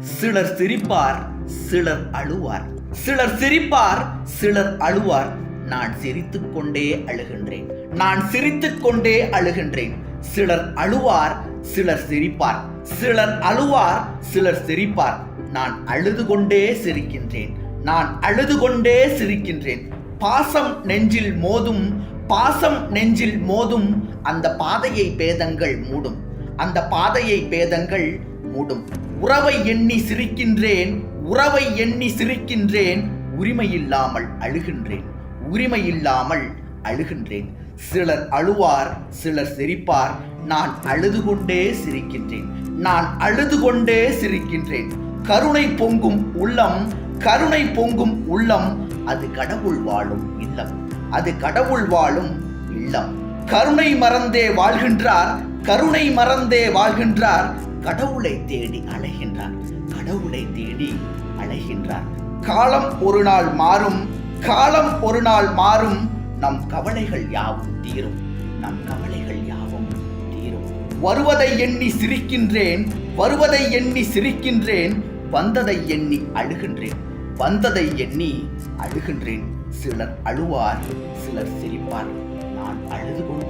சிலர் சிரிப்பார் சிலர் அழுவார். சிலர் சிரிப்பார் சிலர் அழுவார். நான் சிரித்துக் கொண்டே அழுகின்றேன். நான் சிரித்துக் கொண்டே அழுகின்றேன். சிலர் அழுவார் சிலர் சிரிப்பார். சிலர் அழுவார் சிலர் சிரிப்பார். நான் அழுது கொண்டே சிரிக்கின்றேன். நான் அழுது கொண்டே சிரிக்கின்றேன். பாசம் நெஞ்சில் மோதும் பாசம் நெஞ்சில் மோதும் அந்த பாதையை பேதங்கள் மூடும். அந்த பாதையை பேதங்கள் மூடும். உறவை எண்ணி சிரிக்கின்றேன் உறவை எண்ணி சிரிக்கின்றேன் உரிமை இல்லாமல் அழுகின்றேன் உரிமை இல்லாமல் அழுகின்றேன். சிலர் அழுவார் சிலர் சிரிப்பார். நான் அழுது கொண்டே சிரிக்கின்றேன் நான் அழுது கொண்டே சிரிக்கின்றேன். கருணை பொங்கும் உள்ளம் கருணை பொங்கும் உள்ளம் அது கடவுள் வாழும் இல்லம் அது கடவுள் வாழும் இல்லம். கருணை மறந்தே வாழ்கின்றார் கருணை மறந்தே வாழ்கின்றார் கடவுளை தேடி அலைகின்றார் கடவுளை தேடி அலைகின்றார் காலம் ஒரு நாள் மாறும் காலம் ஒரு நாள் மாறும். நம் கவலைகள் யாவும் தீரும். நம் கவலைகள் யாவும் தீரும். வருவதை எண்ணி சிரிக்கின்றேன் வருவதை எண்ணி சிரிக்கின்றேன். வந்ததை எண்ணி அழுகின்றேன் வந்ததை எண்ணி அழுகின்றேன். சிலர் அழுவார் சிலர் சிரிப்பார். நான் அழுது கொண்டு